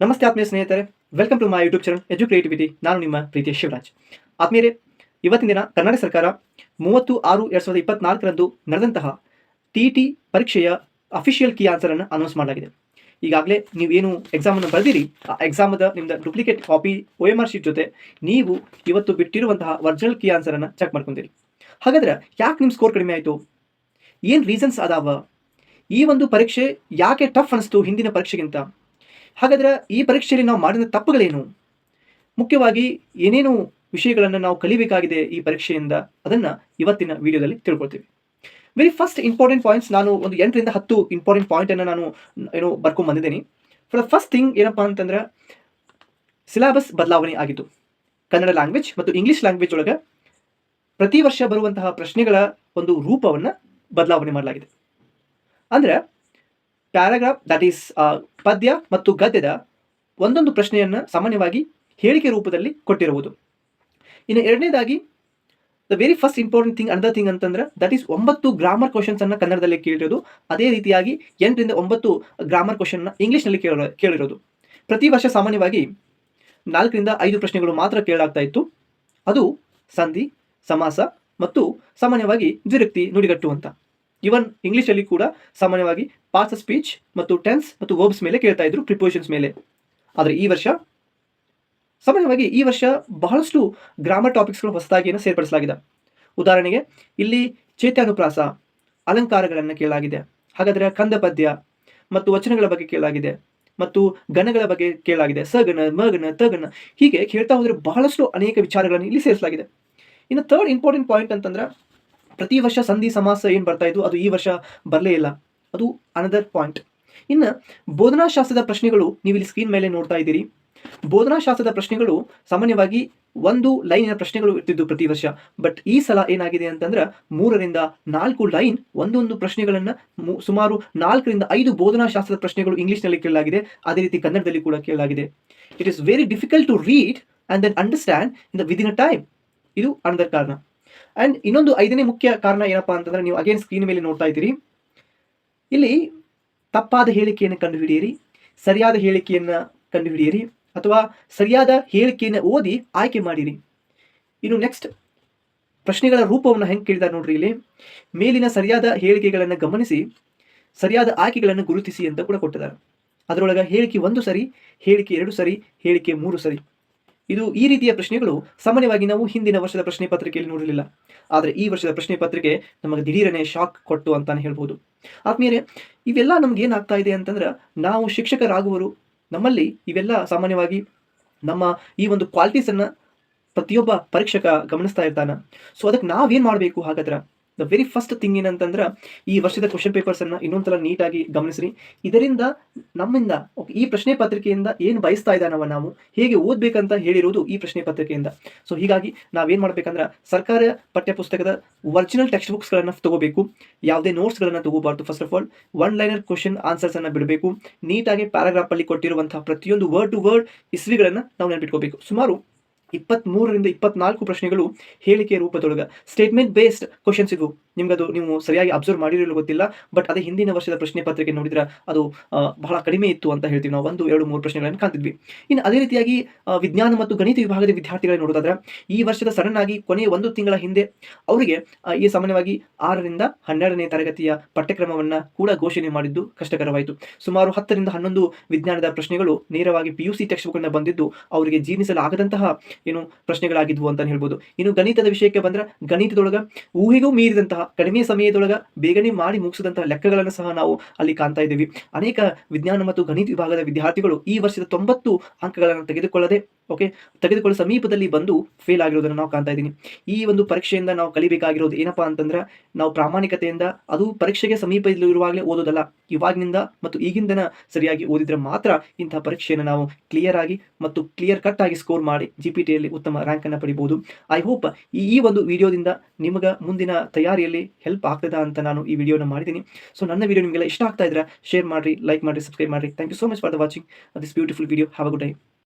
ನಮಸ್ತೆ ಆತ್ಮೀಯ ಸ್ನೇಹಿತರೆ. Welcome to my YouTube channel edu creativity ನಾನು ನಿಮ್ಮ ಪ್ರೀತಿಯ ಶಿವರಾಜ್. ಆತ್ಮೀಯರೇ, ಇವತ್ತಿನ ದಿನ ಕರ್ನಾಟಕ ಸರ್ಕಾರ ಮೂವತ್ತು ಆರು ಎರಡು ಸಾವಿರದ ಇಪ್ಪತ್ನಾಲ್ಕರಂದು ನಡೆದಂತಹ ಟಿ ಟಿ ಪರೀಕ್ಷೆಯ ಅಫಿಷಿಯಲ್ ಕೀ ಆನ್ಸರನ್ನು ಅನೌನ್ಸ್ ಮಾಡಲಾಗಿದೆ. ಈಗಾಗಲೇ ನೀವು ಏನು ಎಕ್ಸಾಮನ್ನು ಬರೆದಿರಿ, ಆ ಎಕ್ಸಾಮದ ನಿಮ್ಮ duplicate copy O M R sheet ಜೊತೆ ನೀವು ಇವತ್ತು ಬಿಟ್ಟಿರುವಂತಹ ಒರಿಜಿನಲ್ ಕೀ ಆನ್ಸರನ್ನು ಚೆಕ್ ಮಾಡ್ಕೊಂತೀರಿ. ಹಾಗಾದ್ರೆ ಯಾಕೆ ನಿಮ್ಮ ಸ್ಕೋರ್ ಕಡಿಮೆ ಆಯಿತು? ಏನು ರೀಸನ್ಸ್ ಅದಾವ? ಈ ಒಂದು ಪರೀಕ್ಷೆ ಯಾಕೆ ಟಫ್ ಅನಿಸ್ತು ಹಿಂದಿನ ಪರೀಕ್ಷೆಗಿಂತ? ಹಾಗಾದ್ರೆ ಈ ಪರೀಕ್ಷೆಯಲ್ಲಿ ನಾವು ಮಾಡಿದ ತಪ್ಪುಗಳೇನು? ಮುಖ್ಯವಾಗಿ ಏನೇನು ವಿಷಯಗಳನ್ನು ನಾವು ಕಲಿಬೇಕಾಗಿದೆ ಈ ಪರೀಕ್ಷೆಯಿಂದ? ಅದನ್ನು ಇವತ್ತಿನ ವಿಡಿಯೋದಲ್ಲಿ ತಿಳ್ಕೊಳ್ತೀವಿ. ವೆರಿ ಫಸ್ಟ್ ಇಂಪಾರ್ಟೆಂಟ್ ಪಾಯಿಂಟ್ಸ್ ನಾನು ಒಂದು ಎಂಟರಿಂದ ಹತ್ತು ಇಂಪಾರ್ಟೆಂಟ್ ಪಾಯಿಂಟನ್ನು ನಾನು ಏನು ಬರ್ಕೊಂಡು ಬಂದಿದ್ದೀನಿ. ಫಾರ್ ದ ಫಸ್ಟ್ ಥಿಂಗ್ ಏನಪ್ಪ ಅಂತಂದ್ರೆ ಸಿಲಾಬಸ್ ಬದಲಾವಣೆ ಆಗಿತ್ತು ಕನ್ನಡ ಲ್ಯಾಂಗ್ವೇಜ್ ಮತ್ತು ಇಂಗ್ಲಿಷ್ ಲ್ಯಾಂಗ್ವೇಜ್ ಒಳಗೆ ಪ್ರತಿ ವರ್ಷ ಬರುವಂತಹ ಪ್ರಶ್ನೆಗಳ ಒಂದು ರೂಪವನ್ನು ಬದಲಾವಣೆ ಮಾಡಲಾಗಿದೆ. ಅಂದರೆ ಪ್ಯಾರಾಗ್ರಾಫ್ ದಟ್ ಈಸ್ ಪದ್ಯ ಮತ್ತು ಗದ್ಯದ ಒಂದೊಂದು ಪ್ರಶ್ನೆಯನ್ನು ಸಾಮಾನ್ಯವಾಗಿ ಹೇಳಿಕೆ ರೂಪದಲ್ಲಿ ಕೊಟ್ಟಿರುವುದು. ಇನ್ನು ಎರಡನೇದಾಗಿ the very first important thing under thing ಅಂತಂದ್ರೆ ದಟ್ ಈಸ್ ಒಂಬತ್ತು ಗ್ರಾಮರ್ ಕ್ವಶನ್ಸ್ ಅನ್ನ ಕನ್ನಡದಲ್ಲಿ ಕೇಳಿರೋದು. ಅದೇ ರೀತಿಯಾಗಿ ಎಂಟರಿಂದ ಒಂಬತ್ತು ಗ್ರಾಮರ್ ಕ್ವಶನ್ನ ಇಂಗ್ಲೀಷ್ನಲ್ಲಿ ಕೇಳೋ, ಕೇಳಿರೋದು. ಪ್ರತಿ ವರ್ಷ ಸಾಮಾನ್ಯವಾಗಿ ನಾಲ್ಕರಿಂದ ಐದು ಪ್ರಶ್ನೆಗಳು ಮಾತ್ರ ಕೇಳಾಗ್ತಾ ಇತ್ತು. ಅದು ಸಂಧಿ, ಸಮಾಸ ಮತ್ತು ಸಾಮಾನ್ಯವಾಗಿ ದ್ವಿರಕ್ತಿ ನುಡಿಗಟ್ಟು ಅಂತ. ಇವನ್ ಇಂಗ್ಲೀಷಲ್ಲಿ ಕೂಡ ಸಾಮಾನ್ಯವಾಗಿ ಪಾಸ್ ಸ್ಪೀಚ್ ಮತ್ತು ಟೆನ್ಸ್ ಮತ್ತು ವರ್ಬ್ಸ್ ಮೇಲೆ ಕೇಳ್ತಾ ಇದ್ರು ಪ್ರಿಪೋಷನ್ಸ್ ಮೇಲೆ. ಆದರೆ ಈ ವರ್ಷ ಸಾಮಾನ್ಯವಾಗಿ ಈ ವರ್ಷ ಬಹಳಷ್ಟು ಗ್ರಾಮರ್ ಟಾಪಿಕ್ಸ್ಗಳು ಹೊಸದಾಗಿ ಸೇರ್ಪಡಿಸಲಾಗಿದೆ. ಉದಾಹರಣೆಗೆ ಇಲ್ಲಿ ಚೇತ್ಯಾನುಪ್ರಾಸ, ಅಲಂಕಾರಗಳನ್ನು ಕೇಳಲಾಗಿದೆ. ಹಾಗಾದರೆ ಕಂದ ಪದ್ಯ ಮತ್ತು ವಚನಗಳ ಬಗ್ಗೆ ಕೇಳಲಾಗಿದೆ ಮತ್ತು ಗಣಗಳ ಬಗ್ಗೆ ಕೇಳಲಾಗಿದೆ. ಸಗಣ ಮಗನ ತಗಣ ಹೀಗೆ ಕೇಳ್ತಾ ಹೋದರೆ ಬಹಳಷ್ಟು ಅನೇಕ ವಿಚಾರಗಳನ್ನು ಇಲ್ಲಿ ಸೇರಿಸಲಾಗಿದೆ. ಇನ್ನು ಥರ್ಡ್ ಇಂಪಾರ್ಟೆಂಟ್ ಪಾಯಿಂಟ್ ಅಂತಂದ್ರೆ ಪ್ರತಿ ವರ್ಷ ಸಂಧಿ ಸಮಾಸ ಏನು ಬರ್ತಾ ಇದ್ದು ಅದು ಈ ವರ್ಷ ಬರಲೇ ಇಲ್ಲ. ಅದು ಅನದರ್ ಪಾಯಿಂಟ್ ಇನ್ನು ಬೋಧನಾಶಾಸ್ತ್ರದ ಪ್ರಶ್ನೆಗಳು ನೀವು ಇಲ್ಲಿ ಸ್ಕ್ರೀನ್ ಮೇಲೆ ನೋಡ್ತಾ ಇದ್ದೀರಿ. ಬೋಧನಾಶಾಸ್ತ್ರದ ಪ್ರಶ್ನೆಗಳು ಸಾಮಾನ್ಯವಾಗಿ ಒಂದು ಲೈನಿನ ಪ್ರಶ್ನೆಗಳು ಇರ್ತಿದ್ದು ಪ್ರತಿ ವರ್ಷ. ಬಟ್ ಈ ಸಲ ಏನಾಗಿದೆ ಅಂತಂದ್ರೆ ಮೂರರಿಂದ ನಾಲ್ಕು ಲೈನ್ ಒಂದೊಂದು ಪ್ರಶ್ನೆಗಳನ್ನು ಸುಮಾರು ನಾಲ್ಕರಿಂದ ಐದು ಬೋಧನಾಶಾಸ್ತ್ರದ ಪ್ರಶ್ನೆಗಳು ಇಂಗ್ಲಿಷ್ನಲ್ಲಿ ಕೇಳಲಾಗಿದೆ. ಅದೇ ರೀತಿ ಕನ್ನಡದಲ್ಲಿ ಕೂಡ ಕೇಳಲಾಗಿದೆ. It is very difficult to read and then understand in the within a time ಇದು ಅನದರ್ ಕಾರಣ. ಆ್ಯಂಡ್ ಇನ್ನೊಂದು ಐದನೇ ಮುಖ್ಯ ಕಾರಣ ಏನಪ್ಪಾ ಅಂತಂದ್ರೆ ನೀವು ಅಗೇನ್ ಸ್ಕ್ರೀನ್ ಮೇಲೆ ನೋಡ್ತಾ ಇದ್ದೀರಿ. ಇಲ್ಲಿ ತಪ್ಪಾದ ಹೇಳಿಕೆಯನ್ನು ಕಂಡುಹಿಡಿಯಿರಿ, ಸರಿಯಾದ ಹೇಳಿಕೆಯನ್ನು ಕಂಡುಹಿಡಿಯಿರಿ, ಅಥವಾ ಸರಿಯಾದ ಹೇಳಿಕೆಯನ್ನು ಓದಿ ಆಯ್ಕೆ ಮಾಡಿರಿ. ಇನ್ನು ನೆಕ್ಸ್ಟ್ ಪ್ರಶ್ನೆಗಳ ರೂಪವನ್ನು ಹೆಂಗೆ ಕೇಳಿದಾರೆ ನೋಡ್ರಿ ಇಲ್ಲಿ. ಮೇಲಿನ ಸರಿಯಾದ ಹೇಳಿಕೆಗಳನ್ನು ಗಮನಿಸಿ, ಸರಿಯಾದ ಆಯ್ಕೆಗಳನ್ನು ಗುರುತಿಸಿ ಅಂತ ಕೂಡ ಕೊಟ್ಟಿದ್ದಾರೆ. ಅದರೊಳಗೆ ಹೇಳಿಕೆ ಒಂದು ಸರಿ, ಹೇಳಿಕೆ ಎರಡು ಸರಿ, ಹೇಳಿಕೆ ಮೂರು ಸರಿ. ಇದು ಈ ರೀತಿಯ ಪ್ರಶ್ನೆಗಳು ಸಾಮಾನ್ಯವಾಗಿ ನಾವು ಹಿಂದಿನ ವರ್ಷದ ಪ್ರಶ್ನೆ ಪತ್ರಿಕೆಯಲ್ಲಿ ನೋಡಲಿಲ್ಲ. ಆದರೆ ಈ ವರ್ಷದ ಪ್ರಶ್ನೆ ಪತ್ರಿಕೆ ನಮಗೆ ದಿಢೀರನೆ ಶಾಕ್ ಕೊಟ್ಟು ಅಂತಾನೆ ಹೇಳ್ಬೋದು. ಆದ್ಮೇಲೆ ಇವೆಲ್ಲ ನಮ್ಗೆ ಏನಾಗ್ತಾ ಇದೆ ಅಂತಂದ್ರೆ ನಾವು ಶಿಕ್ಷಕರಾಗುವರು ನಮ್ಮಲ್ಲಿ ಇವೆಲ್ಲ ಸಾಮಾನ್ಯವಾಗಿ ನಮ್ಮ ಈ ಒಂದು ಕ್ವಾಲಿಟೀಸನ್ನು ಪ್ರತಿಯೊಬ್ಬ ಪರೀಕ್ಷಕ ಗಮನಿಸ್ತಾ ಇರ್ತಾನೆ. ಸೊ ಅದಕ್ಕೆ ನಾವೇನು ಮಾಡಬೇಕು ಹಾಗಾದ್ರೆ? ದ ವೆರಿ ಫಸ್ಟ್ ಥಿಂಗ್ ಏನಂತಂದ್ರೆ, ಈ ವರ್ಷದ ಕ್ವಶನ್ ಪೇಪರ್ಸ್ ಅನ್ನ ಇನ್ನೊಂದ್ಸಲ ನೀಟಾಗಿ ಗಮನಿಸ್ರಿ. ಇದರಿಂದ ನಮ್ಮಿಂದ ಈ ಪ್ರಶ್ನೆ ಪತ್ರಿಕೆಯಿಂದ ಏನು ಬಯಸ್ತಾ ಇದ್ದಾನವ ನಾವು, ಹೇಗೆ ಓದ್ಬೇಕಂತ ಹೇಳಿರೋದು ಈ ಪ್ರಶ್ನೆ ಪತ್ರಿಕೆಯಿಂದ. ಸೊ ಹೀಗಾಗಿ ನಾವೇನು ಮಾಡ್ಬೇಕಂದ್ರೆ, ಸರ್ಕಾರ ಪಠ್ಯಪುಸ್ತಕದ ಒರಿಜಿನಲ್ ಟೆಕ್ಸ್ಟ್ ಬುಕ್ಸ್ಗಳನ್ನು ತಗೋಬೇಕು. ಯಾವುದೇ ನೋಟ್ಸ್ ಗಳನ್ನ ತಗೋಬಾರ್ದು first of all one liner question ಅನ್ನ ಬಿಡಬೇಕು. ನೀಟಾಗಿ ಪ್ಯಾರಾಗ್ರಾಫಲ್ಲಿ ಕೊಟ್ಟಿರುವಂತಹ ಪ್ರತಿಯೊಂದು ವರ್ಡ್ ಟು ವರ್ಡ್ ಇಸ್ವಿಗಳನ್ನ ನಾವು ನೆನಪಿಟ್ಕೋಬೇಕು. ಸುಮಾರು ಇಪ್ಪತ್ತ್ಮೂರರಿಂದ ಇಪ್ಪತ್ನಾಲ್ಕು ಪ್ರಶ್ನೆಗಳು ಹೇಳಿಕೆ ರೂಪದೊಳಗೆ. ಸ್ಟೇಟ್ಮೆಂಟ್ ಬೇಸ್ಡ್ ಕ್ವಶನ್ಸ್ ನಿಮ್ಗೆ ನಿಮ್ಗದು ನೀವು ಸರಿಯಾಗಿ ಅಬ್ಸರ್ವ್ ಮಾಡಿರಲು ಗೊತ್ತಿಲ್ಲ ಬಟ್ ಅದೇ ಹಿಂದಿನ ವರ್ಷದ ಪ್ರಶ್ನೆ ಪತ್ರಿಕೆ ನೋಡಿದ್ರೆ ಅದು ಬಹಳ ಕಡಿಮೆ ಇತ್ತು ಅಂತ ಹೇಳ್ತೀವಿ ನಾವು. ಒಂದು, ಎರಡು, ಮೂರು ಪ್ರಶ್ನೆಗಳನ್ನು ಕಾಣ್ತಿದ್ವಿ. ಇನ್ನು ಅದೇ ರೀತಿಯಾಗಿ ವಿಜ್ಞಾನ ಮತ್ತು ಗಣಿತ ವಿಭಾಗದ ವಿದ್ಯಾರ್ಥಿಗಳನ್ನು ನೋಡೋದಾದ್ರೆ, ಈ ವರ್ಷದ ಸಡನ್ ಆಗಿ ಕೊನೆಯ ಒಂದು ತಿಂಗಳ ಹಿಂದೆ ಅವರಿಗೆ ಈ ಸಾಮಾನ್ಯವಾಗಿ ಆರರಿಂದ ಹನ್ನೆರಡನೇ ತರಗತಿಯ ಪಠ್ಯಕ್ರಮವನ್ನು ಕೂಡ ಘೋಷಣೆ ಮಾಡಿದ್ದು ಕಷ್ಟಕರವಾಯಿತು. ಸುಮಾರು ಹತ್ತರಿಂದ ಹನ್ನೊಂದು ವಿಜ್ಞಾನದ ಪ್ರಶ್ನೆಗಳು ನೇರವಾಗಿ P U C text book ಬಂದಿದ್ದು, ಅವರಿಗೆ ಜೀರ್ಣಿಸಲಾಗದಂತಹ ಏನು ಪ್ರಶ್ನೆಗಳಾಗಿದ್ವು ಅಂತ ಹೇಳ್ಬೋದು. ಇನ್ನು ಗಣಿತದ ವಿಷಯಕ್ಕೆ ಬಂದ್ರೆ ಗಣಿತದೊಳಗ ಊಹೆಗೂ ಮೀರಿದಂತಹ ಕಡಿಮೆ ಸಮಯದೊಳಗ ಬೇಗನೆ ಮಾಡಿ ಮುಗಿಸಿದಂತಹ ಲೆಕ್ಕಗಳನ್ನು ಸಹ ನಾವು ಅಲ್ಲಿ ಕಾಣ್ತಾ ಇದ್ದೀವಿ. ಅನೇಕ ವಿಜ್ಞಾನ ಮತ್ತು ಗಣಿತ ವಿಭಾಗದ ವಿದ್ಯಾರ್ಥಿಗಳು ಈ ವರ್ಷದ ತೊಂಬತ್ತು ಅಂಕಗಳನ್ನು ತೆಗೆದುಕೊಳ್ಳದೆ ಓಕೆ ತೆಗೆದುಕೊಳ್ಳುವ ಸಮೀಪದಲ್ಲಿ ಬಂದು ಫೇಲ್ ಆಗಿರೋದನ್ನು ನಾವು ಕಾಣ್ತಾ ಇದ್ದೀನಿ. ಈ ಒಂದು ಪರೀಕ್ಷೆಯಿಂದ ನಾವು ಕಲಿಬೇಕಾಗಿರೋದು ಏನಪ್ಪಾ ಅಂತಂದ್ರೆ, ನಾವು ಪ್ರಾಮಾಣಿಕತೆಯಿಂದ ಅದು ಪರೀಕ್ಷೆಗೆ ಸಮೀಪದಲ್ಲಿ ಇರುವಾಗಲೇ ಓದೋದಲ್ಲ. ಇವಾಗಿನಿಂದ ಮತ್ತು ಈಗಿಂದನ ಸರಿಯಾಗಿ ಓದಿದ್ರೆ ಮಾತ್ರ ಇಂತಹ ಪರೀಕ್ಷೆಯನ್ನು ನಾವು ಕ್ಲಿಯರ್ ಆಗಿ ಮತ್ತು ಕ್ಲಿಯರ್ ಕಟ್ ಆಗಿ ಸ್ಕೋರ್ ಮಾಡಿ ಜಿ ಪಿ ಟಿಯಲ್ಲಿ ಉತ್ತಮ ರ್ಯಾಂಕನ್ನು ಪಡಿಬೋದು. ಐ ಹೋಪ್ ಈ ಒಂದು ವಿಡಿಯೋದಿಂದ ನಿಮಗೆ ಮುಂದಿನ ತಯಾರಿಯಲ್ಲಿ ಹೆಲ್ಪ್ ಆಗ್ತದ ಅಂತ ನಾನು ಈ ವಿಡಿಯೋನ ಮಾಡಿದ್ದೀನಿ. ಸೊ ನನ್ನ ವಿಡಿಯೋ ನಿಮಗೆಲ್ಲ ಇಷ್ಟ ಆಗ್ತಾ ಇದ್ರೆ ಶೇರ್ ಮಾಡಿ ಲೈಕ್ ಮಾಡಿ ಸಬ್ಸ್ಕ್ರೈಬ್ ಮಾಡಿ thank you so much for the watching this beautiful video have a good day